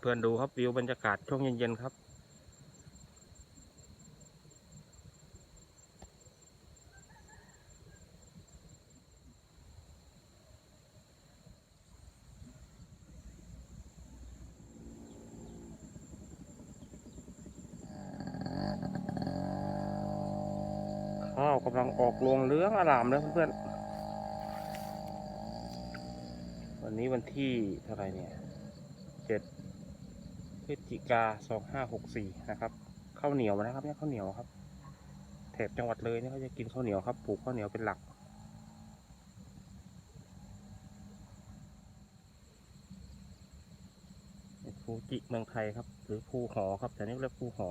เพื่อนๆดูครับวิวบรรยากาศช่วงเย็นๆครับข้าวกำลังออกรวงเลื้องอารามเลยเพื่อนๆ วันนี้วันที่เท่าไหร่เนี่ย เจ็ด พฤศจิกาสองห้าหกสี่นะครับข้าวเหนียวนะครับเนี่ยข้าวเหนียวครับ แถบจังหวัดเลยเนี่ยเขาจะกินข้าวเหนียวครับปลูกข้าวเหนียวเป็นหลักฟูจิเมืองไทยครับ หรือภูหอครับแต่นี่เรียกภูหอ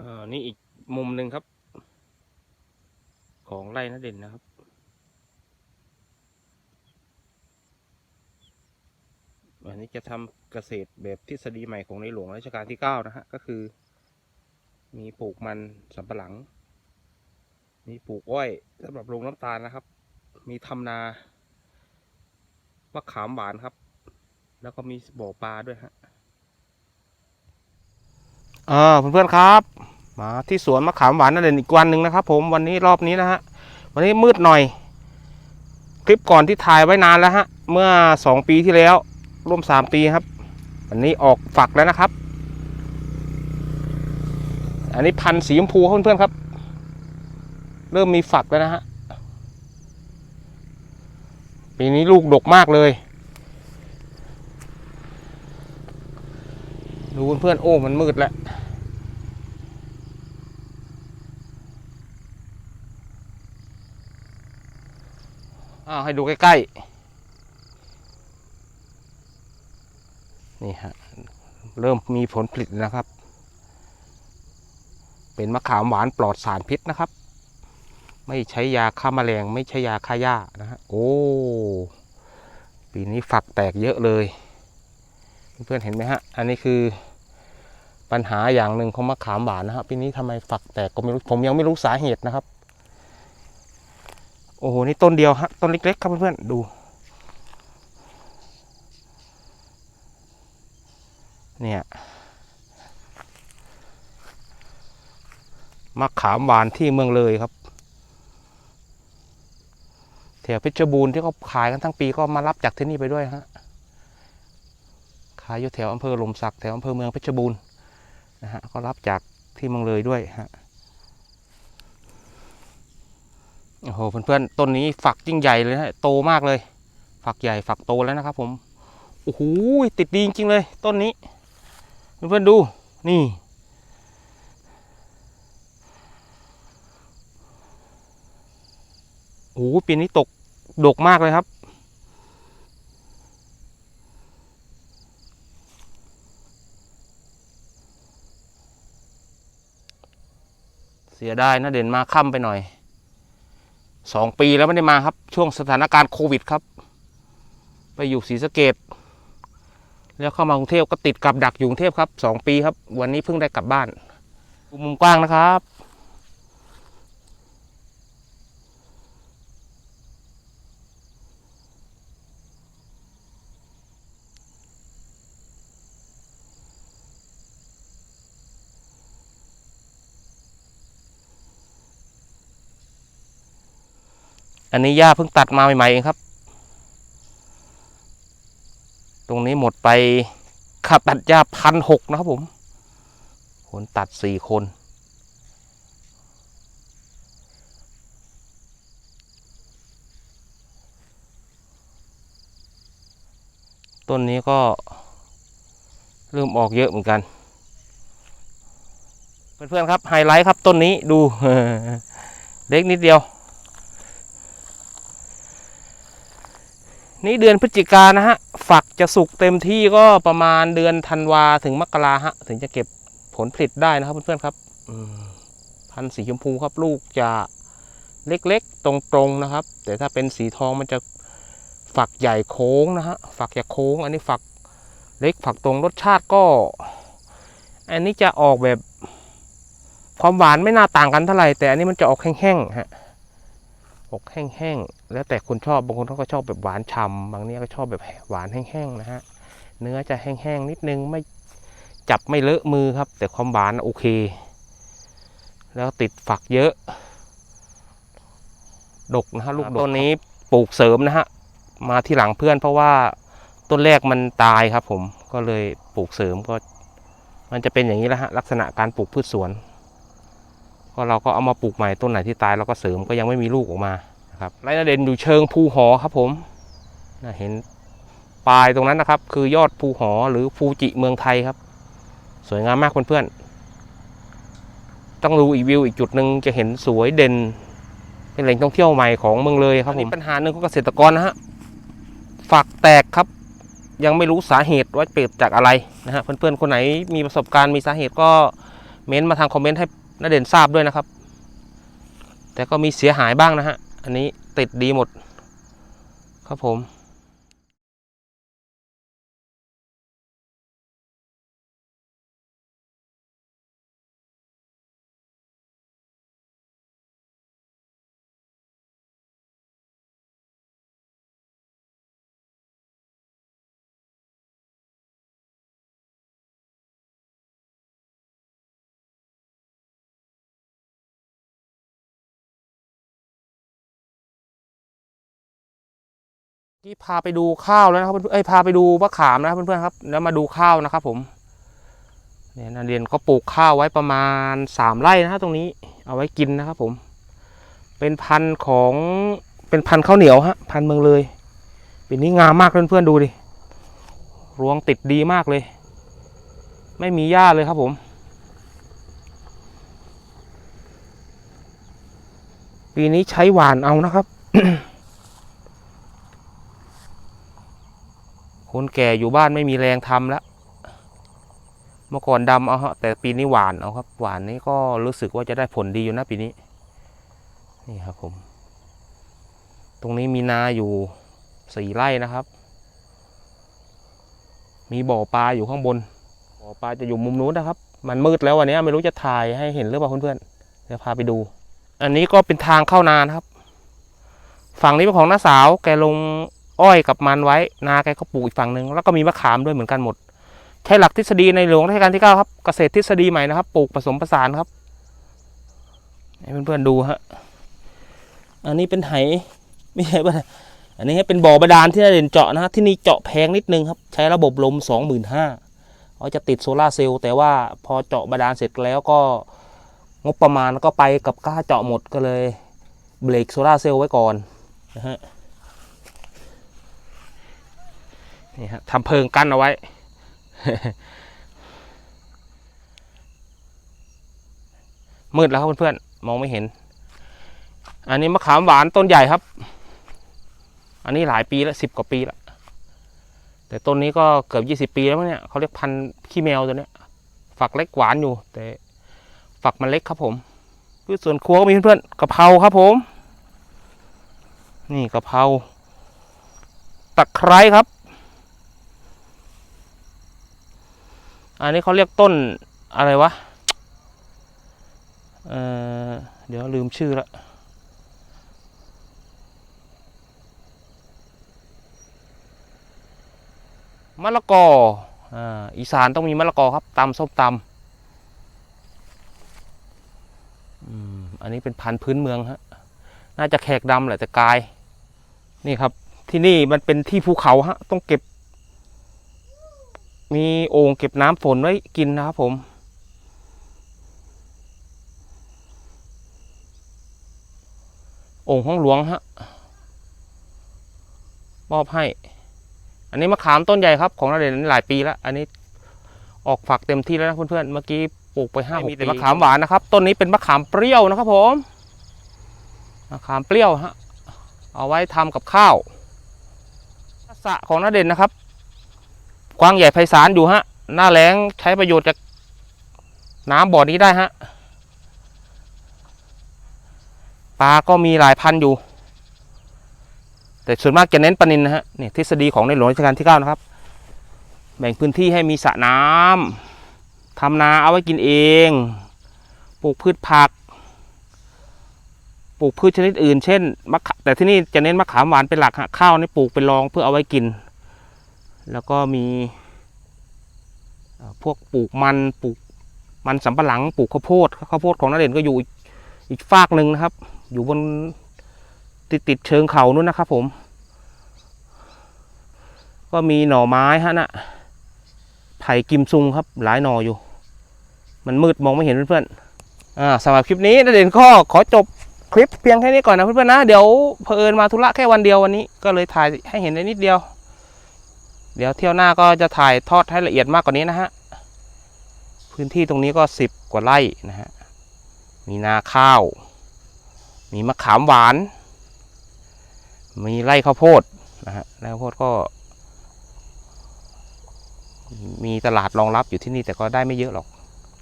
อ่อนี่อีกมุมหนึ่งครับ ของไร่นเด่นนะครับ อันนี้จะทำเกษตรแบบทฤษฎีใหม่ของในหลวงรัชกาลที่เก้านะฮะ ก็คือ มีปลูกมันสำปะหลัง มีปลูกอ้อยสำหรับลงน้ำตาลนะครับ มีทำนามะขามหวานครับ แล้วก็มีบ่อปลาด้วยฮะเออเพื่อนๆครับ มาที่สวนมะขามหวานนั่นเองอีกวันหนึ่งนะครับ ผมวันนี้รอบนี้นะฮะวันนี้มืดหน่อย คลิปก่อนที่ถ่ายไว้นานแล้วฮะ เมื่อสองปีที่แล้ว ร่วมสามปีครับ อันนี้ออกฝักแล้วนะครับ อันนี้พันธุ์สีชมพูครับเพื่อนๆครับ เริ่มมีฝักแล้วนะฮะปีนี้ลูกดกมากเลย ดูเพื่อนๆโอ้มันมืดแล้วอ้าวให้ดูใกล้ๆ นี่ฮะเริ่มมีผลผลิตนะครับ เป็นมะขามหวานปลอดสารพิษนะครับ ไม่ใช้ยาฆ่าแมลงไม่ใช้ยาฆ่าหญ้านะฮะโอ้ปีนี้ฝักแตกเยอะเลย เพื่อนเห็นไหมฮะ อันนี้คือปัญหาอย่างหนึ่งของมะขามหวานนะฮะปีนี้ทำไมฝักแตกก็ไม่รู้ผมยังไม่รู้สาเหตุนะครับ โอ้โหนี่ต้นเดียวฮะต้นเล็กๆครับเพื่อนๆดู เนี่ยมะขามหวานที่เมืองเลยครับแถวเพชรบูรณ์ที่เขาขายกันทั้งปีก็มารับจากที่นี่ไปด้วยฮะขายอยู่แถวอำเภอหลมสักแถวอำเภอเมืองเพชรบูรณ์นะฮะก็รับจากที่เมืองเลยด้วยฮะโอ้โหเพื่อนๆต้นนี้ฝักยิ่งใหญ่เลยนะโตมากเลย ฝักใหญ่ฝักโตแล้วนะครับผมโอ้โหติดดีจริงเลย ต้นนี้ เพื่อนๆดูนี่โอ้โหปีนี้ตกดกมากเลยครับ เสียดายนะเด่นมาค่ำไปหน่อยสองปีแล้วไม่ได้มาครับ ช่วงสถานการณ์โควิดครับ ไปอยู่ศรีสะเกด แล้วเข้ามากรุงเทพก็ติดกับดักอยู่กรุงเทพครับสองปีครับ วันนี้เพิ่งได้กลับบ้านมุมกว้างนะครับ อันนี้หญ้าเพิ่งตัดมาใหม่ๆเองครับ ตรงนี้หมดไปค่าตัดหญ้าพันหกนะครับผม คนตัดสี่คน ต้นนี้ก็เริ่มออกเยอะเหมือนกัน เพื่อนๆครับไฮไลท์ครับต้นนี้ดู เล็กนิดเดียว นี่เดือนพฤศจิกานะฮะ ฝักจะสุกเต็มที่ก็ประมาณเดือนธันวาถึงมกราฮะ ถึงจะเก็บผลผลิตได้นะครับเพื่อนๆครับพันธุ์สีชมพูครับ ลูกจะเล็กๆ ตรงๆนะครับ แต่ถ้าเป็นสีทองมันจะฝักใหญ่โค้งนะฮะ ฝักจะโค้ง อันนี้ฝักเล็กฝักตรงรสชาติก็ อันนี้จะออกแบบความหวานไม่น่าต่างกันเท่าไหร่แต่อันนี้มันจะออกแห้งๆฮะออกแห้งๆ แล้วแต่คนชอบบางคนเขาก็ชอบแบบหวานฉ่ำบางเนี้ยก็ชอบแบบหวานแห้งๆนะฮะเนื้อจะแห้งๆนิดนึงไม่จับไม่เลอะมือครับ แต่ความหวานโอเค แล้วติดฝักเยอะ ดกนะฮะลูกดกต้นนี้ปลูกเสริมนะฮะมาที่หลังเพื่อนเพราะว่าต้นแรกมันตายครับ ผมก็เลยปลูกเสริมก็ มันจะเป็นอย่างนี้แหละฮะลักษณะการปลูกพืชสวน ก็เราก็เอามาปลูกใหม่ต้นไหนที่ตายเราก็เสริมก็ยังไม่มีลูกออกมา ครับไรนาเด่นอยู่เชิงภูหอครับผมนะเห็นปลายตรงนั้นนะครับ คือยอดภูหอหรือฟูจิเมืองไทยครับ สวยงามมากเพื่อนๆต้องดูอีกวิวอีกจุดหนึ่งจะเห็นสวยเด่น เป็นแหล่งท่องเที่ยวใหม่ของเมืองเลยครับผมปัญหาหนึ่งของเกษตรกรนะฮะฝักแตกครับ ยังไม่รู้สาเหตุว่าเกิดจากอะไรนะฮะเพื่อนๆคนไหนมีประสบการณ์มีสาเหตุก็เม้นต์มาทางคอมเมนต์ให้นาเด่นทราบด้วยนะครับ แต่ก็มีเสียหายบ้างนะฮะ อันนี้ติดดีหมด ครับผม ที่พาไปดูข้าวแล้วนะครับเพื่อนเอ้ยพาไปดูมะขามนะครับเพื่อนๆครับ แล้วมาดูข้าวนะครับ ผมเนี่ยนันเรียนก็ปลูกข้าวไว้ประมาณสามไร่นะฮะตรงนี้ เอาไว้กินนะครับ ผม เป็นพันธุ์ของเป็นพันธุ์ข้าวเหนียวฮะพันธุ์เมืองเลยปีนี้งามมากเพื่อนๆดูดิรวงติดดีมากเลย ไม่มีหญ้าเลยครับผมปีนี้ใช้หวานเอานะครับ คนแก่อยู่บ้านไม่มีแรงทำแล้วเมื่อก่อนดำเอาฮะแต่ปีนี้หวานเอาครับ หวานนี้ก็รู้สึกว่าจะได้ผลดีอยู่นะปีนี้ นี่ครับผม ตรงนี้มีนาอยู่สี่ไร่นะครับ มีบ่อปลาอยู่ข้างบน บ่อปลาจะอยู่มุมนู้นนะครับ มันมืดแล้ววันนี้ไม่รู้จะถ่ายให้เห็นหรือเปล่าเพื่อนๆเดี๋ยวพาไปดู อันนี้ก็เป็นทางเข้านานครับ ฝั่งนี้เป็นของน้าสาวแกลง อ้อยกับมันไว้นาแกก็ปลูกอีกฝั่งหนึ่งแล้วก็มีมะขามด้วยเหมือนกันหมด ใช้หลักทฤษฎีในหลวงรัชกาลที่9ครับเกษตรทฤษฎีใหม่นะครับปลูกผสมผสานครับให้เพื่อนๆดูฮะอันนี้เป็นไหไม่ใช่ป่ะอันนี้ให้เป็นบ่อบาดาลที่นาเด่นเจาะนะฮะที่นี่เจาะแพงนิดนึงครับ ใช้ระบบลม25,000เขาจะติดโซลาร์เซลล์แต่ว่าพอเจาะบาดาลเสร็จแล้วก็งบประมาณก็ไปกับค่าเจาะหมดก็เลยเบรกโซลาร์เซลล์ไว้ก่อนนะฮะ นี่ฮะทำเพิงกั้นเอาไว้ มืดแล้วครับเพื่อนๆมองไม่เห็น อันนี้มะขามหวานต้นใหญ่ครับ อันนี้หลายปีแล้วสิบกว่าปีแล้วแต่ต้นนี้ก็เกือบยี่สิบปีแล้วมั้งเนี่ยเขาเรียกพันธุ์ขี้แมวตัวเนี้ย ฝักเล็กหวานอยู่ แต่ฝักมันเล็กครับผมพืชสวนครัวก็มีเพื่อนๆกะเพราครับผม นี่กะเพราตะไคร้ครับ อันนี้เขาเรียกต้นอะไรวะเออเดี๋ยวลืมชื่อละมะละกออ,อีสานต้องมีมะละกอครับตำส้มตำอันนี้เป็นพันธุ์พื้นเมืองฮะ น่าจะแขกดำแหละแต่กาย นี่ครับ ที่นี่มันเป็นที่ภูเขาฮะ ต้องเก็บ มีโอ่งเก็บน้ำฝนไว้กินนะครับผม โอ่งห้องหลวงฮะมอบให้ อันนี้มะขามต้นใหญ่ครับ ของนาเด่นหลายปีแล้ว อันนี้ออกฝักเต็มที่แล้วนะเพื่อนๆ เมื่อกี้ปลูกไปห้ามีแต่มะขามหวานนะครับ ต้นนี้เป็นมะขามเปรี้ยวนะครับผม มะขามเปรี้ยวฮะ เอาไว้ทำกับข้าวสระของนาเด่นนะครับ กว้างใหญ่ไพศาลอยู่ฮะ หน้าแล้งใช้ประโยชน์จากน้ำบ่อนี้ได้ฮะ ปลาก็มีหลายพันอยู่ แต่ส่วนมากจะเน้นปลานินนะฮะเนี่ยทฤษฎีของในหลวงรัชกาลที่ 9 นะครับ แบ่งพื้นที่ให้มีสระน้ำทำนาเอาไว้กินเอง ปลูกพืชผัก ปลูกพืชชนิดอื่น เช่นมะขะแต่ที่นี่จะเน้นมะขามหวานเป็นหลักฮะข้าวนี่ปลูกเป็นรองเพื่อเอาไว้กิน แล้วก็มีพวกปลูกมันปลูกมันสำปะหลังปลูกข้าวโพดข้าวโพดของนาเด่นก็อยู่อีกอีกฟากหนึ่งนะครับ อยู่บนติดติดเชิงเขานู้นนะครับ ผม ก็มีหน่อไม้ฮะน่ะไผ่กิมซุงครับ หลายหน่ออยู่ มันมืดมองไม่เห็นเพื่อนๆอ่าสำหรับคลิปนี้นาเด่นก็ขอจบคลิปเพียงแค่นี้ก่อนนะเพื่อนๆนะ เดี๋ยวเผอิญมาธุระแค่วันเดียววันนี้ ก็เลยถ่ายให้เห็นได้นิดเดียว เดี๋ยวเที่ยวหน้าก็จะถ่ายทอดให้ละเอียดมากกว่านี้นะฮะ พื้นที่ตรงนี้ก็สิบกว่าไร่นะฮะ มีนาข้าว มีมะขามหวาน มีไร่ข้าวโพดนะฮะไร่ข้าวโพดก็ มีตลาดรองรับอยู่ที่นี่แต่ก็ได้ไม่เยอะหรอก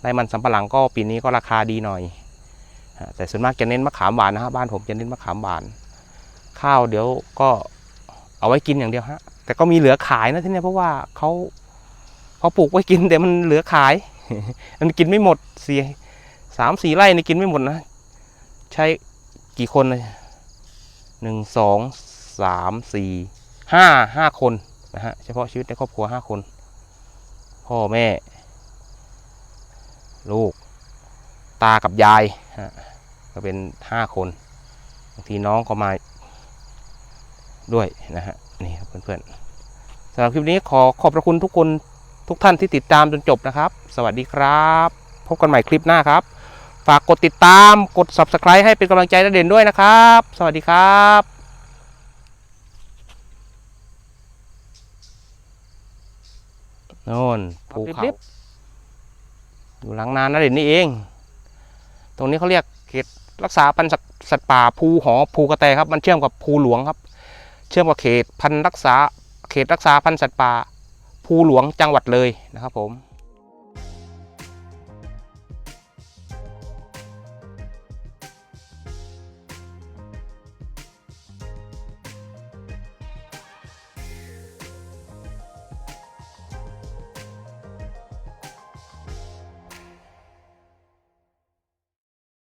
ไร่มันสำปะหลังก็ปีนี้ก็ราคาดีหน่อย แต่ส่วนมากจะเน้นมะขามหวานนะฮะ บ้านผมจะเน้นมะขามหวาน ข้าวเดี๋ยวก็เอาไว้กินอย่างเดียวฮะ แต่ก็มีเหลือขายนะที่เนี่ยเพราะว่าเขาเขาปลูกไว้กินแต่มันเหลือขาย มันกินไม่หมดสี่สามสี่ไร่นี่กินไม่หมดนะ ใช้กี่คนเลยหนึ่งสองสามสี่ห้าห้าคนนะฮะเฉพาะชีวิตในครอบครัวห้าคน พ่อแม่ ลูก ตากับยายฮะก็เป็นห้าคนบางทีน้องก็มาด้วยนะฮะ นี่ครับเพื่อนๆสำหรับคลิปนี้ขอขอบพระคุณทุกคนทุกท่านที่ติดตามจนจบนะครับ สวัสดีครับ พบกันใหม่คลิปหน้าครับ ฝากกดติดตามกด subscribe ให้เป็นกำลังใจและเด่นด้วยนะครับ สวัสดีครับโน่นภูเขาอยู่หลังนานนะเด่นนี่เอง ตรงนี้เขาเรียกเขตรักษาพันธุ์สัตว์สัตว์ป่าภูหอภูกระแตครับ มันเชื่อมกับภูหลวงครับ เชื่อมกับเขตพันธุ์รักษาเขตรักษาพันธุ์สัตว์ป่าภูหลวงจังหวัดเลยนะครับผม